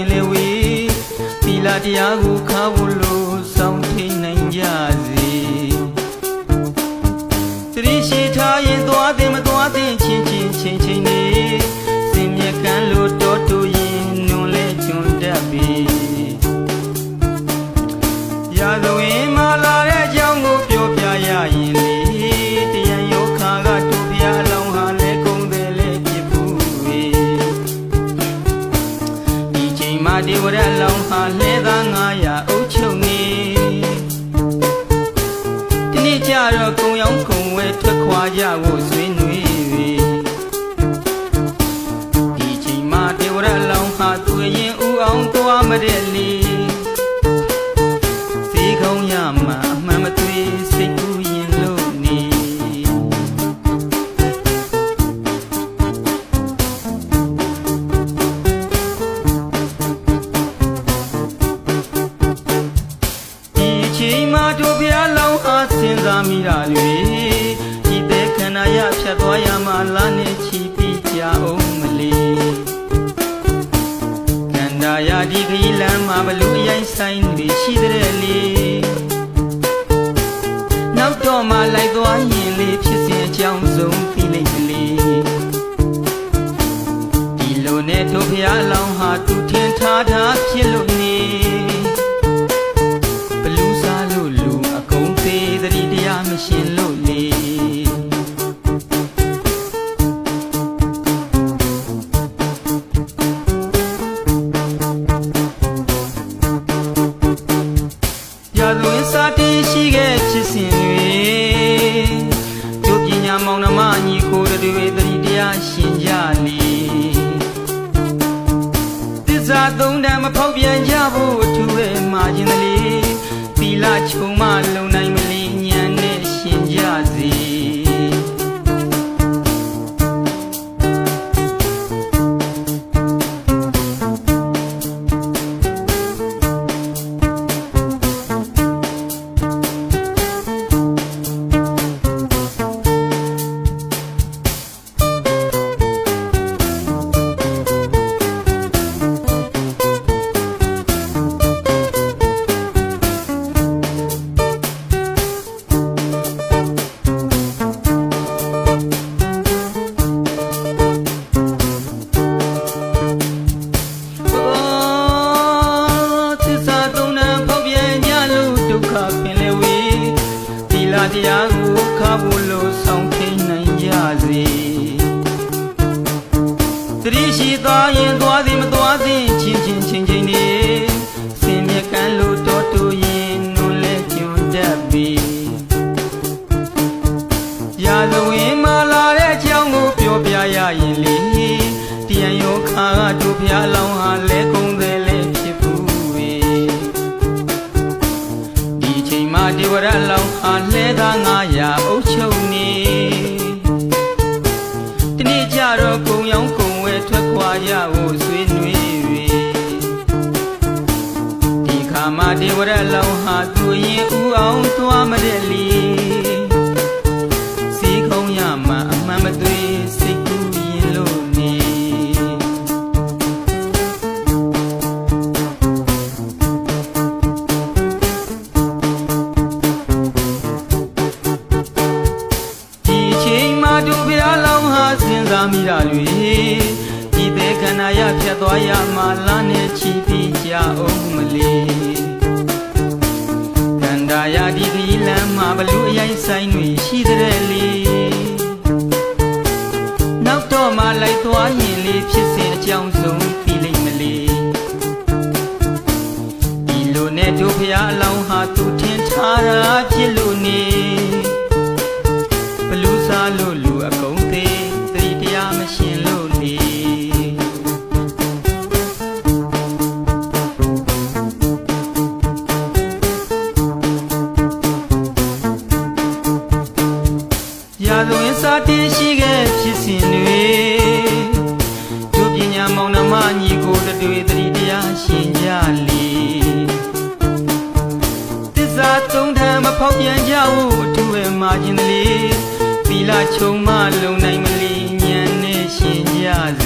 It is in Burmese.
င်လေဝေသီလတရားကိုခါဖို့လို့ က်ခွာကြဖို့ဆွေးနွေးပြီဒီချိန်မှာဒေဝရအလောင်းဟာသူရင်ဥအောင်သွားမတဲ့လေစေကောင်းရမှာအမှန်မသွေစိတ်ကူးရင်လို့နေဒီချိန်မှာတို့ဘုရားလောင်းအားစဉ်းစားမိတာတွေဒီတဲ့ခန္ဓာရ ဖြတ်သွားရမှာလားနဲ့ချီပြီးကြအောင်မလေးကန္တာယာဒီခရီးလမ်းမှာဘလူအရင်ဆိုင်တွေရှိတဲ့လေနောက်တော့မှလိုက်သွားရင်လေဖြစ်စဉ်အကြောင်းဆုံးသိလိမ့်မလေးဒီလိုနဲ့တို့ဖျားအလောင်းဟာသူထင်ထားတာဖြစ်လို့ င်နှမညီကိုတွေသတိတရားရှင်ကြလေသစ္စာသုံးတန်မဖောက်ပြန်ကြဖို့အထူးပဲမှာခြင်းလေသီလချုံ တရားကိုခါဖို့လို့ဆောင်ထိန်နိုင်ကြစေတတိရှိသွားရင်သွားသည်မသွား ချိန်မှာဒေဝရအလောင်းဟာလှဲသား900အုပ်ချုပ်နေဒီနေ့ကျတော့ကုံရောင်းကုံဝဲထွက်ခွာရဖို့ဆွေးနွေး၍ဒီခါမှာဒေဝရအလောင်းဟာသူရင်ဥအောင်သွားမတဲ့လီစီခုံးရမှာအမှန်မသွေ န္ဓာရဖြတ်သွားရမှာလားနဲ့ချီပြီးကြအောင်မလေးခန္ဓာရဒီခရီးလမ်းမှာဘလူအရင်ဆိုင်တွေရှိတဲ့လေနောက်တော့မှလိုက်သွားရင်လေဖြစ်စဉ်အကြောင်းဆုံးသိလိမ့်မလေးဒီလိုနဲ့တို့ဘုရားအလောင်းဟာသူထင်ထားတာဖြစ်လို့နေဘလူးစားလို့လူအကုန် ရာဇဝင်စာတေးရှိခဲ့ဖြစ်စဉ်တွေတို့ပညာမောင်နှမညီကိုတွေသတိတရားရှင်ကြလေတစ္ဆာသုံးထံမဖောက်ပြန်ကြဘူးအထူးပဲမာခြင်းလေသီလချုံမလုံနိုင်မလီဉာဏ်နဲ့ရှင်ကြစေ